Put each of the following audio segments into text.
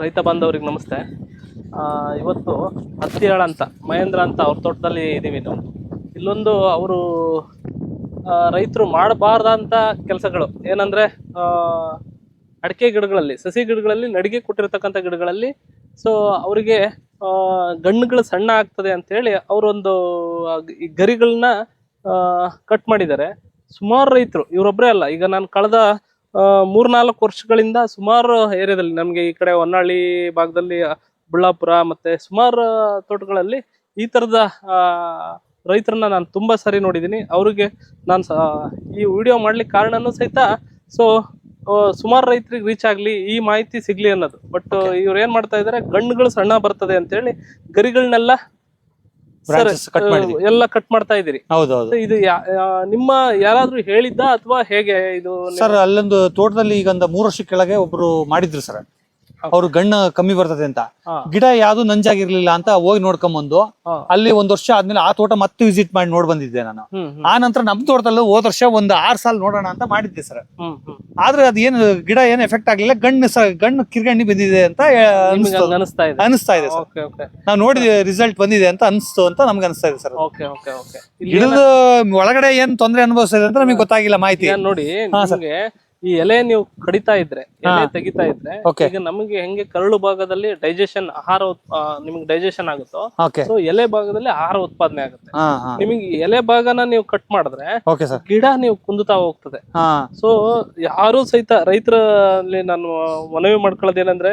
ರೈತ ಬಾಂಧವ್ರಿಗೆ ನಮಸ್ತೆ. ಇವತ್ತು ಹತ್ತಿಯಾಳ ಅಂತ, ಮಹೇಂದ್ರ ಅಂತ ಅವ್ರ ತೋಟದಲ್ಲಿ ಇದ್ದೀವಿ ನಾವು. ಇಲ್ಲೊಂದು ಅವರು ರೈತರು ಮಾಡಬಾರ್ದಂಥ ಕೆಲಸಗಳು. ಏನಂದರೆ ಅಡಿಕೆ ಗಿಡಗಳಲ್ಲಿ, ಸಸಿ ಗಿಡಗಳಲ್ಲಿ ನಡಿಗೆ ಕೊಟ್ಟಿರ್ತಕ್ಕಂಥ ಗಿಡಗಳಲ್ಲಿ ಸೊ ಅವರಿಗೆ ಗಣ್ಣುಗಳು ಸಣ್ಣ ಆಗ್ತದೆ ಅಂತೇಳಿ ಅವರೊಂದು ಈ ಗರಿಗಳನ್ನ ಕಟ್ ಮಾಡಿದ್ದಾರೆ. ಸುಮಾರು ರೈತರು ಇವರೊಬ್ಬರೇ ಅಲ್ಲ, ಈಗ ನಾನು ಕಳೆದ ಮೂರ್ನಾಲ್ಕು ವರ್ಷಗಳಿಂದ ಸುಮಾರು ಏರಿಯಾದಲ್ಲಿ ನಮಗೆ ಈ ಕಡೆ ಹೊನ್ನಾಳಿ ಭಾಗದಲ್ಲಿ ಬಳ್ಳಾಪುರ ಮತ್ತೆ ಸುಮಾರು ತೋಟಗಳಲ್ಲಿ ಈ ಥರದ ರೈತರನ್ನ ನಾನು ತುಂಬಾ ಸರಿ ನೋಡಿದ್ದೀನಿ ಅವರಿಗೆ ನಾನು ಈ ವಿಡಿಯೋ ಮಾಡ್ಲಿಕ್ಕೆ ಕಾರಣನೂ ಸಹಿತ ಸೊ ಸುಮಾರು ರೈತರಿಗೆ ರೀಚ್ ಆಗಲಿ ಈ ಮಾಹಿತಿ ಸಿಗ್ಲಿ ಅನ್ನೋದು. ಬಟ್ ಇವ್ರು ಏನು ಮಾಡ್ತಾ ಇದ್ದಾರೆ ಗಣ್ಣುಗಳು ಸಣ್ಣ ಬರ್ತದೆ ಅಂತೇಳಿ ಗರಿಗಳನ್ನೆಲ್ಲ ಎಲ್ಲ ಕಟ್ ಮಾಡ್ತಾ ಇದ್ದೀರಿ. ಹೌದೌದು. ಇದು ನಿಮ್ಮ ಯಾರಾದ್ರೂ ಹೇಳಿದ್ದ ಅಥವಾ ಹೇಗೆ ಇದು ಸರ್ ಅಲ್ಲೊಂದು ತೋಟದಲ್ಲಿ ಈಗ ಒಂದು ಮೂರು ವರ್ಷ ಕೆಳಗೆ ಒಬ್ರು ಮಾಡಿದ್ರು ಸರ್ ಅವ್ರು ಗಣ್ಣ ಕಮ್ಮಿ ಬರ್ತದೆ ಅಂತ. ಗಿಡ ಯಾವ್ದು ನಂಜಾಗಿರ್ಲಿಲ್ಲ ಅಂತ ಹೋಗಿ ನೋಡ್ಕೊಂಬಂದು. ಅಲ್ಲಿ ಒಂದ್ ವರ್ಷ ಆದ್ಮೇಲೆ ಆ ತೋಟ ಮತ್ತೆ ವಿಸಿಟ್ ಮಾಡಿ ನೋಡ್ ಬಂದಿದ್ದೆ ನಾನು. ಆ ನಂತರ ನಮ್ ತೋಟದಲ್ಲೂ ಹೋದ ವರ್ಷ ಒಂದ್ ಆರ್ ಸಾಲ್ ನೋಡೋಣ ಅಂತ ಮಾಡಿದ್ದೆ ಸರ್. ಆದ್ರೆ ಅದ್ ಏನು ಗಿಡ ಏನ್ ಎಫೆಕ್ಟ್ ಆಗ್ಲಿಲ್ಲ ಗಣ್ಣು ಸ ಗಣ್ಣು ಕಿರ್ಗಣ್ಣಿ ಬಂದಿದೆ ಅಂತ ಅನಿಸ್ತು. ಇದೆ. ಇದೆ ನಾವು ನೋಡಿದ ರಿಸಲ್ಟ್ ಬಂದಿದೆ ಅಂತ ಅನಿಸ್ತು ಅಂತ ನಮ್ಗೆ ಅನಿಸ್ತಾ ಇದೆ ಸರ್ ಗಿಡದ ಒಳಗಡೆ ಏನ್ ತೊಂದ್ರೆ ಅನುಭವಿಸಿದೆ ಅಂತ ನಮಗೆ ಗೊತ್ತಾಗಿಲ್ಲ ಮಾಹಿತಿ. ನೋಡಿ ಈ ಎಲೆ ನೀವು ಕಡಿತಾ ಇದ್ರೆ ಎಲೆ ತೆಗಿತಾ ಇದ್ರೆ. ಈಗ ನಮಗೆ ಹೆಂಗೆ ಕರಳು ಭಾಗದಲ್ಲಿ ಡೈಜೆಷನ್ ಆಹಾರ ನಿಮ್ಗೆ ಡೈಜೆಷನ್ ಆಗುತ್ತೋ ಸೊ ಎಲೆ ಭಾಗದಲ್ಲಿ ಆಹಾರ ಉತ್ಪಾದನೆ ಆಗುತ್ತೆ. ನಿಮಗೆ ಎಲೆ ಭಾಗನ ನೀವು ಕಟ್ ಮಾಡಿದ್ರೆ ಗಿಡ ನೀವು ಕುಂದುತ್ತಾ ಹೋಗ್ತದೆ. ಸೊ ಯಾರು ಸಹಿತ ರೈತರಲ್ಲಿ ನಾನು ಮನವಿ ಮಾಡ್ಕೊಳ್ಳೋದೇನಂದ್ರೆ.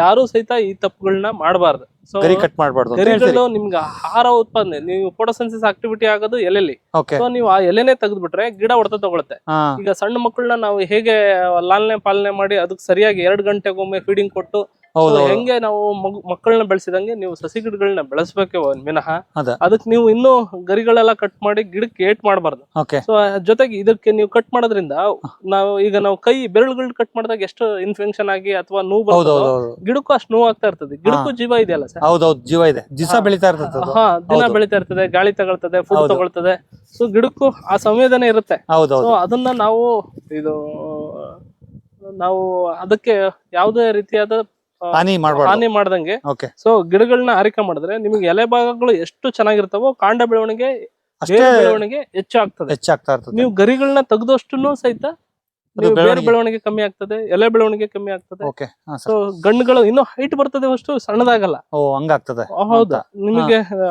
ಯಾರು ಸಹಿತ ಈ ತಪ್ಪುಗಳನ್ನ ಮಾಡಬಾರ್ದು. ಸೊ ಗರಿ ಕಟ್ ಮಾಡ್ಬಾರ್ದು ಅಂತ ಹೇಳ್ತೀರಿ. ಗರಿಗಳು ನಿಮ್ಗೆ ಆಹಾರ ಉತ್ಪಾದನೆ ನೀವು ಫೋಟೋಸೆನ್ಸಿಸ್ ಆಕ್ಟಿವಿಟಿ ಆಗೋದು ಎಲೆಲಿ ಸೊ ನೀವು ಆ ಎಲೆನೆ ತೆಗೆದ್ಬಿಟ್ರೆ ಗಿಡ ಹೊಡೆತ ತಗೊಳುತ್ತೆ. ಈಗ ಸಣ್ಣ ಮಕ್ಕಳನ್ನ ನಾವು ಹೇಗೆ ಲಾಲನೆ ಪಾಲನೆ ಮಾಡಿ ಅದಕ್ಕೆ ಸರಿಯಾಗಿ ಎರಡು ಗಂಟೆಗೊಮ್ಮೆ ಫೀಡಿಂಗ್ ಕೊಟ್ಟು. ಹೆಂಗೆ ನಾವು ಮಕ್ಕಳನ್ನ ಬೆಳೆಸಿದಂಗೆ ನೀವು ಸಸಿ ಗಿಡಗಳನ್ನ ಬೆಳೆಸಬೇಕು ಅದ. ಅದಕ್ಕೆ ನೀವು ಇನ್ನೂ ಗರಿಗಳೆಲ್ಲ ಕಟ್ ಮಾಡಿ ಗಿಡಕ್ಕೆ ಏಟ್ ಮಾಡಬಾರ್ದು. ಸೊ ಜೊತೆಗೆ ಇದಕ್ಕೆ ನೀವು ಕಟ್ ಮಾಡೋದ್ರಿಂದ ನಾವು ಈಗ ನಾವು ಕೈ ಬೆರಳುಗಳನ್ನ ಕಟ್ ಮಾಡಿದಾಗ ಎಷ್ಟು ಇನ್ಫೆಕ್ಷನ್ ಆಗಿ ಅಥವಾ ನೋವು ಗಿಡಕ್ಕೂ ಅಷ್ಟು ನೋವು ಆಗ್ತಾ ಇರ್ತದೆ. ಗಿಡಕ್ಕೂ ಜೀವ ಇದೆಯಲ್ಲ ಸರ್? ಹೌದೌದು ಜೀವ ಇದೆ. ದಿಸ ಹಾ. ಬೆಳಿತಾ ಇರ್ತದೆ. ಹಾ ದಿನ. ಬೆಳಿತಾ ಇರ್ತದೆ ಗಾಳಿ ತಗೊಳ್ತದೆ ಫುಡ್. ತಗೊಳ್ತದೆ. ಸೊ ಗಿಡಕ್ಕೂ ಆ ಸಂವೇದನೆ ಇರುತ್ತೆ. ಸೊ ಅದನ್ನ ನಾವು ಇದು ನಾವು ಅದಕ್ಕೆ ಯಾವುದೇ ರೀತಿಯಾದ ಹಾನಿ ಮಾಡಬಾರ್ದು. ಹಾನಿ ಮಾಡ್ದಂಗೆ. ಓಕೆ. ಸೊ ಗಿಡಗಳನ್ನ ಆರೈಕೆ ಮಾಡಿದ್ರೆ ನಿಮಗೆ ಎಲೆ ಭಾಗಗಳು ಎಷ್ಟು ಚೆನ್ನಾಗಿರ್ತಾವೋ ಕಾಂಡ ಬೆಳವಣಿಗೆ ಅಷ್ಟೇ ಬೆಳವಣಿಗೆ ಹೆಚ್ಚಾಗ್ತದೆ. ಹೆಚ್ಚಾಗ್ತಾ ಇರ್ತದೆ. ನೀವು ಗರಿಗಳನ್ನ ತೆಗೆದಷ್ಟು ಸಹಿತ ಬೇರೆ ಬೆಳವಣಿಗೆ. ಕಮ್ಮಿ ಆಗ್ತದೆ ಎಲೆ ಬೆಳವಣಿಗೆ ಕಮ್ಮಿ ಆಗ್ತದೆ. ಓಕೆ. ಸೊ ಗಣ್ಣುಗಳು ಇನ್ನೂ ಹೈಟ್ ಬರ್ತದೆ ಅಷ್ಟು ಸಣ್ಣದಾಗಲ್ಲ. ಓ ಹಂಗಾಗ್ತದೆ. ಹೌದಾ. ನಿಮಗೆ ಆಮೇಲೆ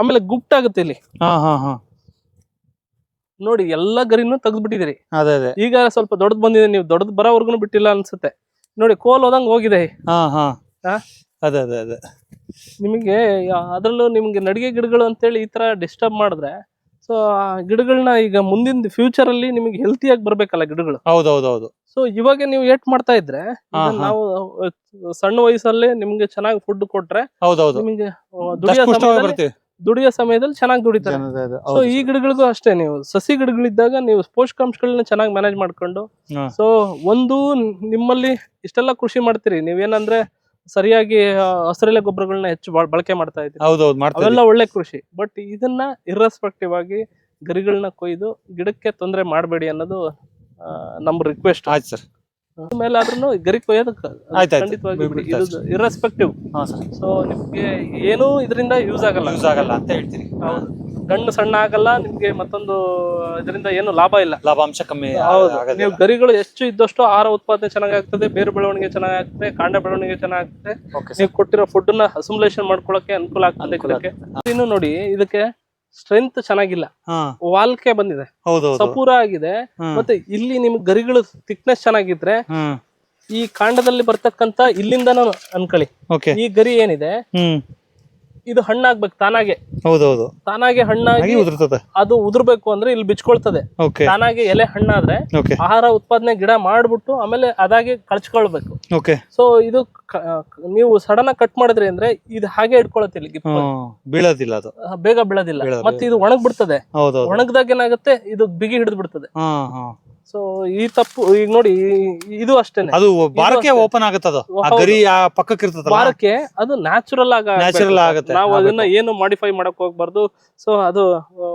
ಆಮೇಲೆ ಗುಪ್ಟಾಗುತ್ತೆ ಇಲ್ಲಿ. ನೋಡಿ ಎಲ್ಲಾ ಗರಿನೂ ತೆಗೆದ್ಬಿಟ್ಟಿದ್ದೀರಿ. ಅದೇ ಅದೇ. ಈಗ ಸ್ವಲ್ಪ ದೊಡ್ಡದ್ ಬಂದಿದೆ ನೀವು ದೊಡ್ಡದ್ ಬರೋವರ್ಗು ಬಿಟ್ಟಿಲ್ಲ ಅನ್ಸುತ್ತೆ. ನೋಡಿ ಕೋಲ್ ಹೋದಂಗ್ ಹೋಗಿದೆ. ಹಾ? ಅದೇ ಅದೇ ಅದೇ. ನಿಮಗೆ ಅದರಲ್ಲೂ ನಿಮ್ಗೆ ನಡಿಗೆ ಗಿಡಗಳು ಅಂತೇಳಿ ಈ ತರ ಡಿಸ್ಟರ್ಬ್ ಮಾಡಿದ್ರೆ ಸೊ ಆ ಗಿಡಗಳನ್ನ ಈಗ ಮುಂದಿನ ಫ್ಯೂಚರ್ ಅಲ್ಲಿ ನಿಮಗೆ ಹೆಲ್ತಿಯಾಗಿ ಬರ್ಬೇಕಲ್ಲ ಗಿಡಗಳು. ಹೌದೌದೌದು. ಸೊ ಇವಾಗ ನೀವು ಏಟ್ ಮಾಡ್ತಾ ಇದ್ರೆ. ನಾವು ಸಣ್ಣ ವಯಸ್ಸಲ್ಲೇ ನಿಮ್ಗೆ ಚೆನ್ನಾಗಿ ಫುಡ್ ಕೊಟ್ರೆ ಹೌದೌದು. ನಿಮಗೆ ದುಡಿಯೋ ಸಮಯದಲ್ಲಿ ಚೆನ್ನಾಗಿ ದುಡಿತಾರೆ. ಸೊ ಈ ಗಿಡಗಳಿಗೂ ಅಷ್ಟೇ ನೀವು. ಸಸಿ ಗಿಡಗಳಿದ್ದಾಗ ನೀವು ಪೋಷಕಾಂಶಗಳನ್ನ ಚೆನ್ನಾಗಿ ಮ್ಯಾನೇಜ್ ಮಾಡ್ಕೊಂಡು. ಸೊ ಒಂದು ನಿಮ್ಮಲ್ಲಿ ಇಷ್ಟೆಲ್ಲ ಕೃಷಿ ಮಾಡ್ತೀರಿ. ನೀವೇನಂದ್ರೆ ಸರಿಯಾಗಿ ಹಸಿರೆಲೆ ಗೊಬ್ಬರಗಳನ್ನ ಹೆಚ್ಚು ಬಾಳ್- ಬಳಕೆ ಮಾಡ್ತಾ ಇದ್ದೀವಿ ಅವೆಲ್ಲ ಒಳ್ಳೆ ಕೃಷಿ. ಬಟ್ ಇದನ್ನ ಇರ್ರೆಸ್ಪೆಕ್ಟಿವ್ ಆಗಿ ಗರಿಗಳನ್ನ ಕೊಯ್ದು ಗಿಡಕ್ಕೆ ತೊಂದರೆ ಮಾಡಬೇಡಿ ಅನ್ನೋದು ನಮ್ಮ ರಿಕ್ವೆಸ್ಟ್ ಆಯ್ತು ಸರ್. ಮೇಲೆ ಆದ್ರೂ ಗರಿ ಕೊಯ್ಯೋದಕ್ಕೆ. ಖಂಡಿತವಾಗಿ ಇದು ಇರ್ರೆಸ್ಪೆಕ್ಟಿವ್ ಹಾ ಸರ್. ಸೊ ನಿಮ್ಗೆ ಏನೂ ಇದರಿಂದ ಯೂಸ್ ಆಗಲ್ಲ. ಯೂಸ್ ಆಗಲ್ಲ ಅಂತ ಹೇಳ್ತೀರಿ. ಹೌದು. ಗಣ್ಣು ಸಣ್ಣ ಆಗಲ್ಲ ನಿಮ್ಗೆ ಮತ್ತೊಂದು ಇದರಿಂದ ಏನು ಲಾಭ ಇಲ್ಲ. ಲಾಭಾಂಶ ಕಮ್ಮಿ ಆಗೋದಿಲ್ಲ. ನೀವು ಗರಿಗಳು ಎಷ್ಟು ಇದ್ದಷ್ಟು ಆಹಾರ ಉತ್ಪಾದನೆ ಚೆನ್ನಾಗಾಗ್ತದೆ ಬೇರು ಬೆಳವಣಿಗೆ ಚೆನ್ನಾಗಾಗ್ತದೆ ಕಾಂಡ ಬೆಳವಣಿಗೆ ಚೆನ್ನಾಗಾಗ್ತದೆ. ನೀವು ಕೊಟ್ಟಿರೋ ಫುಡ್ನ ಅಸುಮುಲೇಷನ್ ಮಾಡ್ಕೊಳಕ್ಕೆ ಅನುಕೂಲ ಆಗ್ತದೆ ಇದಕ್ಕೆ. ಇನ್ನು ನೋಡಿ ಇದಕ್ಕೆ ಸ್ಟ್ರೆಂತ್ ಚೆನ್ನಾಗಿಲ್ಲ. ವಾಲ್ಕೆ ಬಂದಿದೆ. ಸಪೂರ ಆಗಿದೆ. ಮತ್ತೆ ಇಲ್ಲಿ ನಿಮ್ಗೆ ಗರಿಗಳು ಥಿಕ್ನೆಸ್ ಚೆನ್ನಾಗಿದ್ರೆ ಈ ಕಾಂಡದಲ್ಲಿ ಬರ್ತಕ್ಕಂತ ಇಲ್ಲಿಂದ ಅನ್ಕೊಳ್ಳಿ ಈ ಗರಿ ಏನಿದೆ? ಇದು ಹಣ್ಣಾಗ್ಬೇಕು ತಾನಾಗೆ. ಹೌದೌದು. ತಾನಾಗೆ ಹಣ್ಣಾಗಿ ಉದುರ್ತದೆ. ಅದು ಉದುರ್ಬೇಕು ಅಂದ್ರೆ ಇಲ್ಲಿ ಬಿಚ್ಕೊಳ್ತದೆ. ತಾನಾಗೆ ಎಲೆ ಹಣ್ಣಾದ್ರೆ ಆಹಾರ ಉತ್ಪಾದನೆ ಗಿಡ ಮಾಡ್ಬಿಟ್ಟು ಆಮೇಲೆ ಅದಾಗೆ ಕಳ್ಚ್ಕೊಳ್ಬೇಕು ಸೊ ಇದು ನೀವು ಸಡನ್ ಆಗಿ ಕಟ್ ಮಾಡಿದ್ರಿ ಅಂದ್ರೆ ಇದು ಹಾಗೆ ಇಟ್ಕೊಳತ್ತೆ ಇಲ್ಲಿ. ಬೀಳೋದಿಲ್ಲ ಅದು. ಬೇಗ ಬೀಳೋದಿಲ್ಲ. ಬೀಳೋದು, ಮತ್ತೆ ಇದು ಒಣಗ್ಬಿಡ್ತದೆ. ಒಣಗ್ದಾಗ ಏನಾಗುತ್ತೆ? ಇದು ಬಿಗಿ ಹಿಡಿದು ಬಿಡ್ತದೆ ಹಾ ಹಾ ಸೊ ಈ ತಪ್ಪು ಈಗ ನೋಡಿ ಈ- ಇದು ಅಷ್ಟೇನೆ. ಅದು ಬಾರಕ್ಕೆ ಅಷ್ಟೇ. ಓಪನ್ ಆಗುತ್ತೆ ಅದು ಆ ಹೌದು. ಗರಿ ಆ ಪಕ್ಕಕ್ಕೆ ಇರ್ತದಲ್ಲ ವಾರಕ್ಕೆ ಅದು ನ್ಯಾಚುರಲ್ ಆಗ ನ್ಯಾಚುರಲ್ ಆಗುತ್ತೆ, ನಾವು ಅದನ್ನ ಏನು ಮಾಡಿಫೈ ಮಾಡಕ್ ಹೋಗ್ಬಾರ್ದು. ಸೊ ಅದು ಆ,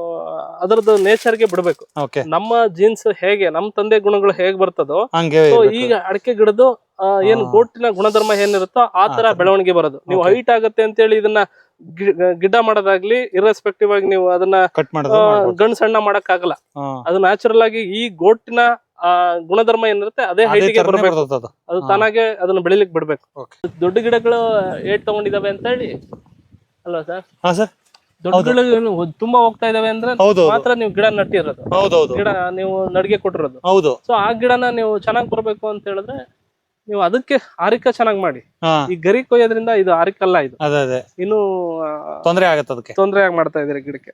ನೇಚರ್ ನೇಚರ್ಗೆ ಬಿಡ್ಬೇಕು. ಓಕೆ ನಮ್ಮ ಜೀನ್ಸ್ ಹೇಗೆ ನಮ್ಮ ತಂದೆ ಗುಣಗಳು ಹೇಗ್ ಬರ್ತದೋ ಹಂಗೆ ಸೊ ಇರ್ಬೇಕು. ಈಗ ಅಡಕೆ ಗಿಡದು ಆ, ಏನ್ ಗೋಟಿನ ಗುಣಧರ್ಮ ಏನಿರುತ್ತೋ ಆ ತರ ಬೆಳವಣಿಗೆ ಬರೋದು. ನೀವು ಹೈಟ್ ಆಗುತ್ತೆ ಅಂತ ಹೇಳಿ ಇದನ್ನ ಗಿಡ ಗಿಡ್ಡ ಮಾಡೋದಾಗ್ಲಿ ಇರ್ರೆಸ್ಪೆಕ್ಟಿವ್ ಆಗಿ ನೀವು ಅದನ್ನ ಗಂಡ್ ಸಣ್ಣ ಮಾಡಕ್ ಆಗಲ್ಲ ಅದು ನ್ಯಾಚುರಲ್ ಆಗಿ ಈ ಗೋಟಿನ ಆ, ಗುಣಧರ್ಮ ಏನಿರುತ್ತೆ ಅದೇ ಹೈಟ್ಗೆ ತರನೇ ಅದು. ತಾನಾಗೆ ಅದನ್ನ ಬೆಳಿಲಿಕ್ ಬಿಡ್ಬೇಕು. ದೊಡ್ಡ ಗಿಡಗಳು ಏಟ್ ತಗೊಂಡಿದಾವೆ ಅಂತ ಹೇಳಿ ಅಲ್ವಾ ಸರ್? ಹಾ ಸರ್. ದೊಡ್ಡ ತುಂಬಾ ಹೋಗ್ತಾ ಇದಾವೆ ಅಂದ್ರೆ ಮಾತ್ರ ನೀವು ಗಿಡ ನಟ್ಟಿರೋದು. ಗಿಡ ನೀವು ನಡಿಗೆ ಕೊಟ್ಟಿರೋದು. ಹೌದು. ಸೊ ಆ ಗಿಡನ ನೀವು ಚೆನ್ನಾಗಿ ಬರ್ಬೇಕು ಅಂತ ಹೇಳಿದ್ರೆ ನೀವು ಅದಕ್ಕೆ ಆರಿಕ ಚೆನ್ನಾಗಿ ಮಾಡಿ. ಈ ಗರಿ ಕೊಯ್ಯೋದ್ರಿಂದ ಇದು ಆರಿಕಲ್ಲ ಇದು. ಅದೇ ಅದೇ. ಇನ್ನು ತೊಂದರೆ ಆಗತ್ತೆ ಅದಕ್ಕೆ. ತೊಂದರೆ ಆಗಿ ಮಾಡ್ತಾ ಇದೀರಿ ಗಿಡಕ್ಕೆ.